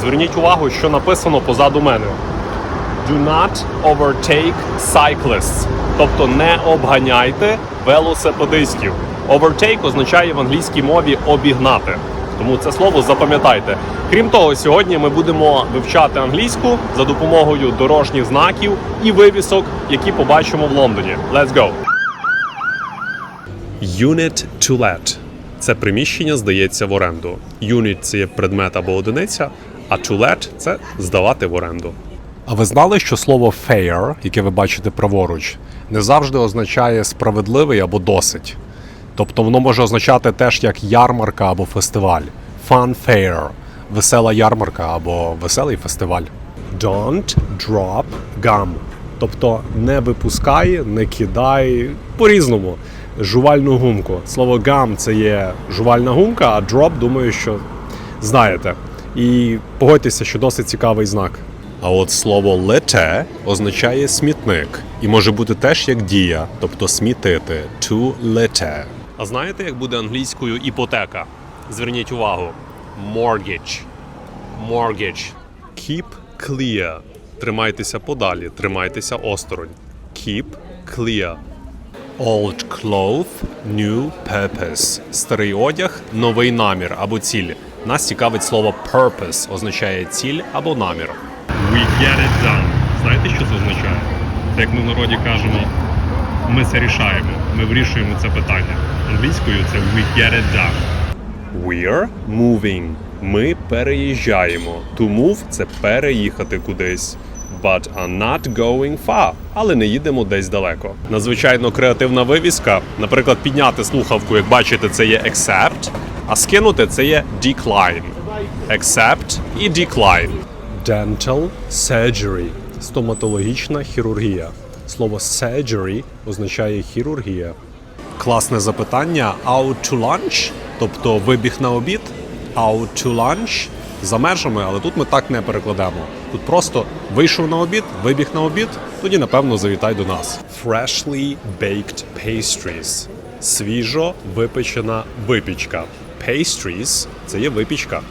Зверніть увагу, що написано позаду мене. Do not overtake cyclists. Тобто не обганяйте велосипедистів. Overtake означає в англійській мові обігнати. Тому це слово запам'ятайте. Крім того, сьогодні ми будемо вивчати англійську за допомогою дорожніх знаків і вивісок, які побачимо в Лондоні. Let's go! Unit to let. Це приміщення здається в оренду. Unit – це є предмет або одиниця, а to let – це здавати в оренду. А ви знали, що слово fair, яке ви бачите праворуч, не завжди означає справедливий або досить. Тобто воно може означати теж як ярмарка або фестиваль. Fun fair – весела ярмарка або веселий фестиваль. Don't drop gum. Тобто не випускай, не кидай по-різному. Жувальну гумку. Слово gum – це є жувальна гумка, а drop, думаю, що знаєте. І погодьтеся, що досить цікавий знак. А от слово лете означає смітник і може бути теж як дія, тобто смітити to лете. А знаєте, як буде англійською іпотека? Зверніть увагу: mortgage. Mortgage. Keep clear. Тримайтеся подалі, тримайтеся осторонь. Keep clear. Old cloth, new purpose. Старий одяг, новий намір або ціль. Нас цікавить слово purpose, означає ціль або намір. We get it done. Знаєте, що це означає? Це як ми в народі кажемо, ми це рішаємо, ми вирішуємо це питання. Англійською це we get it done. We're moving. Ми переїжджаємо. To move – це переїхати кудись. But are not going far. Але не їдемо десь далеко. Надзвичайно креативна вивіска. Наприклад, підняти слухавку, як бачите, це є accept, а скинути це є decline. Accept і decline. Dental surgery – стоматологічна хірургія. Слово surgery означає хірургія. Класне запитання. Out to lunch, тобто вибіг на обід. Out to lunch за межами, але тут ми так не перекладемо. Тут просто вийшов на обід, вибіг на обід, тоді напевно завітай до нас. Freshly baked pastries. Свіжо випечена випічка. Pastries – це є випічка.